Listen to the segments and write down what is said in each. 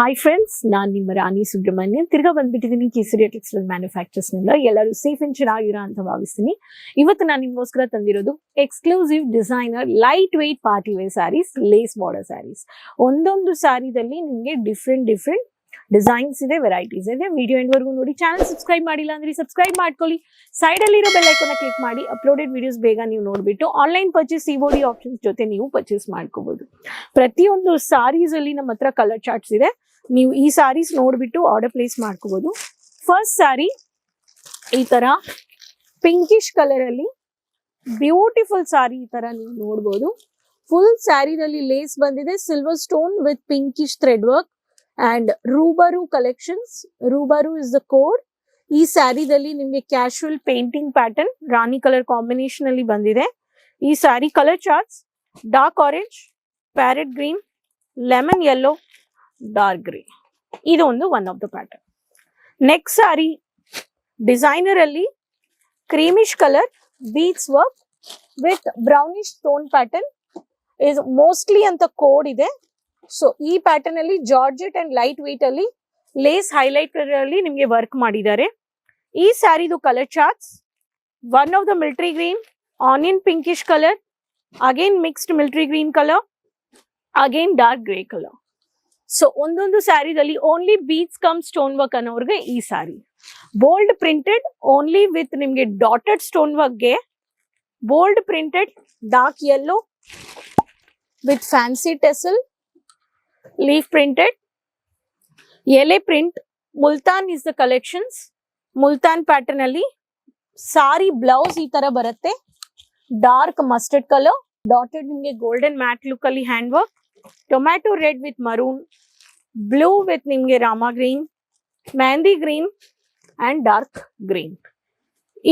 Hi friends ನಾನು ನಿಮ್ಮ ರಾಣಿ ಸುಬ್ರಹ್ಮಣ್ಯನ್ ತಿರ್ಗಾ ಬಂದ್ಬಿಟ್ಟಿದ್ದೀನಿ ಕೇಸರಿಯ ಟೆಕ್ಸ್ಟೈಲ್ ಮ್ಯಾನುಫ್ಯಾಕ್ಚರ್ಸ್ನಿಂದ ಎಲ್ಲರೂ ಸೇಫ್ ಅಂಡ್ ಚೆನ್ನಾಗಿರೋ ಅಂತ ಭಾವಿಸ್ತೀನಿ. ಇವತ್ತು ನಾನು ನಿಮಗೋಸ್ಕರ ತಂದಿರೋದು exclusive designer light weight party wear saris lace border saris ಒಂದೊಂದು ಸ್ಯಾರಿದಲ್ಲಿ ನಿಮಗೆ ಡಿಫ್ರೆಂಟ್ ಡಿಫ್ರೆಂಟ್ ಡಿಸೈನ್ಸ್ ಇದೆ ವೆರೈಟೀಸ್ ಇದೆ. ವಿಡಿಯೋ ಎಂಡ್ವರೆಗೂ ನೋಡಿ. ಚಾನಲ್ ಸಬ್ಸ್ಕ್ರೈಬ್ ಮಾಡಿಲ್ಲ ಅಂದ್ರೆ ಸಬ್ಸ್ಕ್ರೈಬ್ ಮಾಡ್ಕೊಳ್ಳಿ. ಸೈಡ್ ಅಲ್ಲಿ ಇರೋ ಬೆಲ್ ಐಕಾನ್ ಕ್ಲಿಕ್ ಮಾಡಿ. ಅಪ್ಲೋಡೆಡ್ ವಿಡಿಯೋಸ್ ಬೇಗ ನೀವು ನೋಡ್ಬಿಟ್ಟು ಆನ್ಲೈನ್ ಪರ್ಚೇಸ್ ಸಿಒಡಿ ಆಪ್ಷನ್ಸ್ ಜೊತೆ ನೀವು ಪರ್ಚೇಸ್ ಮಾಡ್ಕೋಬಹುದು ಪ್ರತಿಯೊಂದು ಸಾರೀಸ್ ಅಲ್ಲಿ ನಮ್ಮ ಹತ್ರ ಕಲರ್ ಚಾರ್ಟ್ಸ್ ಇದೆ. ನೀವು ಈ ಸ್ಯಾರೀಸ್ ನೋಡ್ಬಿಟ್ಟು ಆರ್ಡರ್ ಪ್ಲೇಸ್ ಮಾಡ್ಕೋಬಹುದು ಫಸ್ಟ್ ಸ್ಯಾರಿ ಈ ತರ ಪಿಂಕಿಶ್ ಕಲರ್ ಅಲ್ಲಿ ಬ್ಯೂಟಿಫುಲ್ ಸ್ಯಾರಿ ಈ ತರ ನೀವು ನೋಡ್ಬೋದು. ಫುಲ್ ಸ್ಯಾರಿನಲ್ಲಿ ಲೇಸ್ ಬಂದಿದೆ silver stone with pinkish thread work and Rubaru collections Rubaru is the code ಈ ಸ್ಯಾರಿದಲ್ಲಿ ನಿಮಗೆ casual painting pattern rani colour combination ಅಲ್ಲಿ ಬಂದಿದೆ. ಈ sari colour charts dark orange parrot green lemon yellow dark green ಇದು ಒಂದು one of the pattern next sari designer ಅಲ್ಲಿ creamish colour beads work with brownish stone pattern is mostly ಅಂತ code ಇದೆ. So ಈ pattern ಅಲ್ಲಿ georgette and light weight ಅಲ್ಲಿ lace highlighter ಅಲ್ಲಿ ನಿಮಗೆ ವರ್ಕ್ ಮಾಡಿದ್ದಾರೆ. ಈ ಸ್ಯಾರಿದು colour charts one of the military green onion pinkish colour again mixed military green colour again dark grey colour so ಒಂದೊಂದು ಸ್ಯಾರಿದಲ್ಲಿ only beads cum stone work ಅನ್ನೋರ್ಗೆ ಈ sari. Bold printed only with ನಿಮಗೆ dotted stone ವರ್ಕ್ಗೆ bold printed dark yellow with fancy tassel leaf printed ಎಲೆ print Multan is the collections Multan pattern ಅಲ್ಲಿ sari blouse ಈ ತರ ಬರುತ್ತೆ. Dark mustard colour dotted ನಿಮಗೆ golden matte look ಅಲ್ಲಿ hand work tomato red with maroon, blue with ನಿಮಗೆ rama green mehndi green and dark green.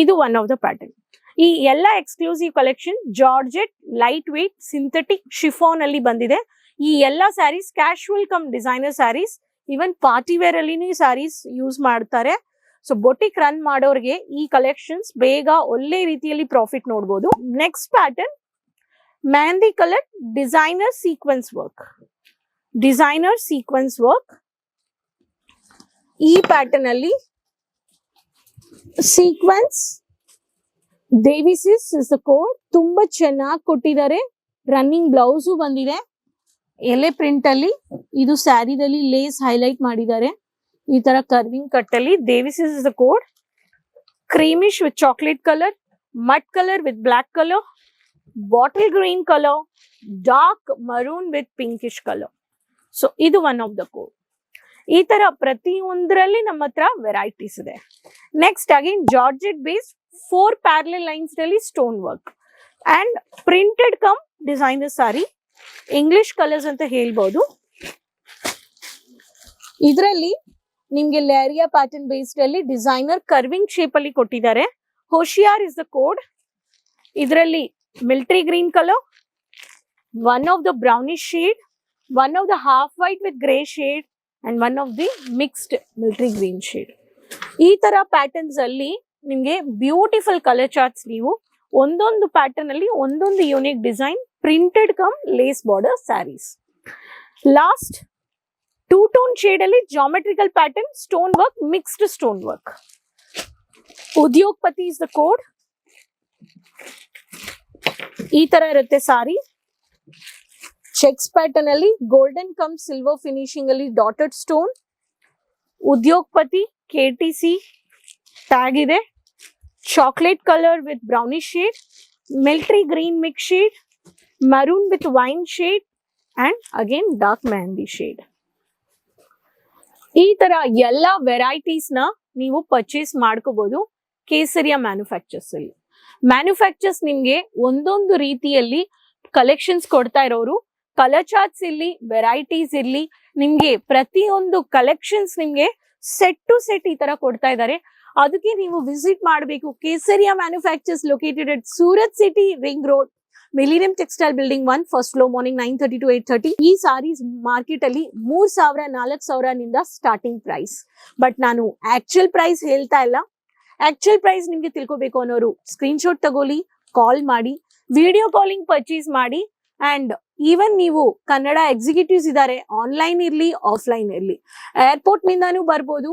ಇದು one of the pattern ಈ ಎಲ್ಲ exclusive collection georgette light weight synthetic chiffon ಅಲ್ಲಿ ಬಂದಿದೆ. ಈ ಎಲ್ಲ saris casual cum designer saris even party wear ಅಲ್ಲಿನೂ ಈ ಸ್ಯಾರೀಸ್ ಯೂಸ್ ಮಾಡ್ತಾರೆ. ಸೊ ಬೊಟಿಕ್ ರನ್ ಮಾಡೋರಿಗೆ ಈ ಕಲೆಕ್ಷನ್ಸ್ ಬೇಗ ಒಳ್ಳೆ ರೀತಿಯಲ್ಲಿ ಪ್ರಾಫಿಟ್ ನೋಡ್ಬೋದು. Next pattern mehndi colour designer sequence work designer sequence work ಈ ಪ್ಯಾಟರ್ನ್ ಅಲ್ಲಿ ಸೀಕ್ವೆನ್ಸ್ ದೇವಿಸಿಸ್ ಇಸ್ ದ ಕೋಡ್ ತುಂಬಾ ಚೆನ್ನಾಗಿ ಕೊಟ್ಟಿದ್ದಾರೆ. ರನ್ನಿಂಗ್ ಬ್ಲೌಸು ಬಂದಿದೆ. ಎಲೆ ಪ್ರಿಂಟ್ ಅಲ್ಲಿ. ಇದು ಸ್ಯಾರಿದಲ್ಲಿ ಲೇಸ್ ಹೈಲೈಟ್ ಮಾಡಿದ್ದಾರೆ. ಈ ತರ ಕರ್ವಿಂಗ್ ಕಟ್ ಅಲ್ಲಿ ದೇವಿಸಿಸ್ is the code creamish with chocolate colour mud colour with black colour bottle green colour dark maroon with pinkish colour so ಇದು ಒನ್ ಆಫ್ ದ ಕೋಡ್ ಈ ತರ ಪ್ರತಿಯೊಂದರಲ್ಲಿ ನಮ್ಮ ಹತ್ರ ವೆರೈಟೀಸ್ ಇದೆ. Next again georgette based four parallel ಲೈನ್ಸ್ನಲ್ಲಿ stone work and printed cum designer sari English colours ಅಂತ ಹೇಳ್ಬೋದು. ಇದರಲ್ಲಿ ನಿಮ್ಗೆ ಲೇರಿಯಾ ಪ್ಯಾಟರ್ನ್ ಬೇಸ್ಡ್ ಅಲ್ಲಿ ಡಿಸೈನರ್ ಕರ್ವಿಂಗ್ ಶೇಪ್ ಅಲ್ಲಿ ಕೊಟ್ಟಿದ್ದಾರೆ. ಹೋಶಿಯಾರ್ ಇಸ್ ದ ಕೋಡ್ ಇದರಲ್ಲಿ military green colour one of the brownish shade one of the half white with grey shade and one of the mixed military green shade ಈ ತರ patterns ಅಲ್ಲಿ ನಿಮ್ಗೆ beautiful colour charts ನೀವು ಒಂದೊಂದು pattern ಅಲ್ಲಿ ಒಂದೊಂದು unique design printed cum lace border saris last two tone shade ಅಲ್ಲಿ geometrical pattern stone work mixed stone work Udyogpati is the code ಈ ತರ ಇರುತ್ತೆ ಸಾರಿ. ಚೆಕ್ಸ್ ಪ್ಯಾಟರ್ನ್ ಅಲ್ಲಿ ಗೋಲ್ಡನ್ ಕಮ್ ಸಿಲ್ವರ್ ಫಿನಿಶಿಂಗ್ ಅಲ್ಲಿ dotted stone Udyogpati K T C tag ಇದೆ. Chocolate colour with brownie shade military green mix shade maroon with wine shade and again dark mehndi shade ಈ ತರ ಎಲ್ಲ ವೆರೈಟೀಸ್ನ ನೀವು purchase ಮಾಡ್ಕೋಬಹುದು ಕೇಸರಿಯ manufacturers ಅಲ್ಲಿ. Manufacturers ನಿಮ್ಗೆ ಒಂದೊಂದು ರೀತಿಯಲ್ಲಿ ಕಲೆಕ್ಷನ್ಸ್ ಕೊಡ್ತಾ ಇರೋರು. ಕಲರ್ ಚಾರ್ಟ್ಸ್ ಇರ್ಲಿ ವೆರೈಟೀಸ್ ಇರ್ಲಿ, ನಿಮ್ಗೆ ಪ್ರತಿಯೊಂದು ಕಲೆಕ್ಷನ್ಸ್ ನಿಮ್ಗೆ ಸೆಟ್ ಟು ಸೆಟ್ ಈ ತರ ಕೊಡ್ತಾ ಇದ್ದಾರೆ ಅದಕ್ಕೆ ನೀವು ವಿಸಿಟ್ ಮಾಡಬೇಕು. Kesariya manufactures located at Surat city ring road millennium textile building one first floor morning nine thirty to eight thirty ಈ ಸಾರೀಸ್ ಮಾರ್ಕೆಟ್ ಅಲ್ಲಿ ಮೂರ್ ಸಾವಿರ, ನಾಲ್ಕು ಸಾವಿರ ನಿಂದ ಸ್ಟಾರ್ಟಿಂಗ್ ಪ್ರೈಸ್ ಬಟ್ ನಾನು ಆಕ್ಚುಯಲ್ ಪ್ರೈಸ್ ಹೇಳ್ತಾ ಇಲ್ಲ. ಆಕ್ಚುಯಲ್ ಪ್ರೈಸ್ ನಿಮ್ಗೆ ತಿಳ್ಕೊಬೇಕು ಅನ್ನೋರು. ಸ್ಕ್ರೀನ್ ಶಾಟ್ ತಗೊಳ್ಳಿ ಕಾಲ್ ಮಾಡಿ ವಿಡಿಯೋ ಕಾಲಿಂಗ್ ಪರ್ಚೇಸ್ ಮಾಡಿ ಅಂಡ್ ಈವನ್ ನೀವು ಕನ್ನಡ ಎಕ್ಸಿಕ್ಯೂಟಿವ್ಸ್ ಇದ್ದಾರೆ ಆನ್ಲೈನ್ ಇರ್ಲಿ ಆಫ್ಲೈನ್ ಇರ್ಲಿ. ಏರ್ಪೋರ್ಟ್ ನಿಂದಾನು ಬರ್ಬೋದು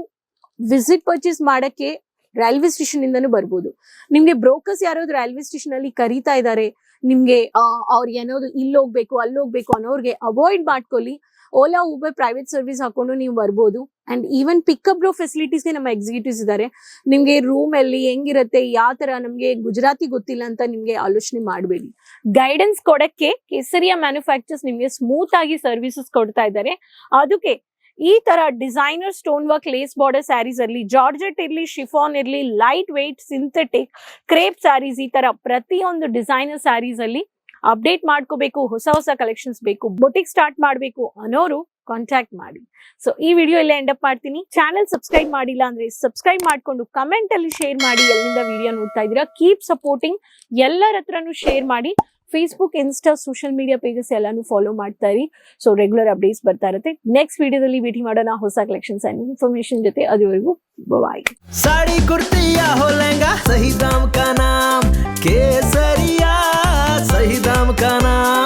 ವಿಸಿಟ್ ಪರ್ಚೇಸ್ ಮಾಡಕ್ಕೆ ರೈಲ್ವೆ ಸ್ಟೇಷನ್ ಇಂದಾನು ಬರ್ಬೋದು. ನಿಮ್ಗೆ ಬ್ರೋಕರ್ಸ್ ಯಾರಾದ್ರು ರೈಲ್ವೆ ಸ್ಟೇಷನ್ ಅಲ್ಲಿ ಕರೀತಾ ಇದ್ದಾರೆ ನಿಮ್ಗೆ ಅವ್ರಿಗೆ ಏನಾದ್ರು ಇಲ್ಲಿ ಹೋಗ್ಬೇಕು, ಅಲ್ಲಿ ಹೋಗ್ಬೇಕು ಅನ್ನೋರ್ಗೆ ಅವಾಯ್ಡ್ ಮಾಡ್ಕೊಳ್ಳಿ. ಓಲಾ ಊಬರ್ ಪ್ರೈವೇಟ್ ಸರ್ವಿಸ್ ಹಾಕೊಂಡು ನೀವು ಬರ್ಬೋದು. ಅಂಡ್ ಈವನ್ ಪಿಕಪ್ ಬ್ರೋ ಫೆಸಿಲಿಟೀಸ್ಗೆ ನಮ್ಮ ಎಕ್ಸಿಕ್ಯೂಟಿವ್ಸ್ ಇದ್ದಾರೆ. ನಿಮ್ಗೆ ರೂಮ್ ಅಲ್ಲಿ ಹೆಂಗಿರತ್ತೆ, ಯಾವ ತರ ನಮ್ಗೆ ಗುಜರಾತಿ ಗೊತ್ತಿಲ್ಲ ಅಂತ ನಿಮ್ಗೆ ಆಲೋಚನೆ ಮಾಡಬೇಡಿ. ಗೈಡೆನ್ಸ್ ಕೊಡಕ್ಕೆ ಕೇಸರಿಯ ಮ್ಯಾನುಫ್ಯಾಕ್ಚರ್ಸ್ ನಿಮ್ಗೆ ಸ್ಮೂತ್ ಆಗಿ ಸರ್ವಿಸಸ್ ಕೊಡ್ತಾ ಇದ್ದಾರೆ. ಅದಕ್ಕೆ ಈ ತರ designer stone work lace border saris ಇರಲಿ ಜಾರ್ಜೆಟ್ ಇರ್ಲಿ ಶಿಫಾನ್ ಇರ್ಲಿ light weight synthetic crepe saris ಈ ತರ ಪ್ರತಿಯೊಂದು ಡಿಸೈನರ್ ಸ್ಯಾರೀಸ್ ಅಲ್ಲಿ ಅಪ್ಡೇಟ್ ಮಾಡ್ಕೋಬೇಕು, ಹೊಸ ಹೊಸ ಕಲೆಕ್ಷನ್ಸ್ ಬೇಕು ಬೊಟಿಕ್ ಸ್ಟಾರ್ಟ್ ಮಾಡಬೇಕು ಅನ್ನೋರು ಕಾಂಟ್ಯಾಕ್ಟ್ ಮಾಡಿ. ಸೊ ಈ ವಿಡಿಯೋ ಎಲ್ಲ ಎಂಡಪ್ ಮಾಡ್ತೀನಿ. ಚಾನೆಲ್ ಸಬ್ಸ್ಕ್ರೈಬ್ ಮಾಡಿಲ್ಲ ಅಂದ್ರೆ ಸಬ್ಸ್ಕ್ರೈಬ್ ಮಾಡಿಕೊಂಡು ಕಮೆಂಟ್ ಅಲ್ಲಿ ಶೇರ್ ಮಾಡಿ, ಎಲ್ಲಿಂದ ವಿಡಿಯೋ ನೋಡ್ತಾ ಇದೀರಾ ಕೀಪ್ ಸಪೋರ್ಟಿಂಗ್ ಎಲ್ಲರ ಹತ್ರನು ಶೇರ್ ಮಾಡಿ. Facebook Insta social media pages ಎಲ್ಲಾನು ಫಾಲೋ ಮಾಡ್ತಾ ಇರಿ. ಸೊ ರೆಗ್ಯುಲರ್ ಅಪ್ಡೇಟ್ಸ್ ಬರ್ತಾ ಇರುತ್ತೆ. ನೆಕ್ಸ್ಟ್ ವಿಡಿಯೋದಲ್ಲಿ ಭೇಟಿ ಮಾಡೋಣ. ಹೊಸ ಕಲೆಕ್ಷನ್ಸ್ ಅಂಡ್ ಇನ್ಫಾರ್ಮೇಶನ್ ಜೊತೆ. ಅದುವರೆಗೂ ಬಾಯ್ ಸಾಡಿ ಕುರ್ತಿಯಾ ಹೋಲಂಗಾ, ಸಹಿ ದಾಮ್ ಕಾ ನಾಮ್ ಕೇಸರಿಯಾ सही दाम का नाम।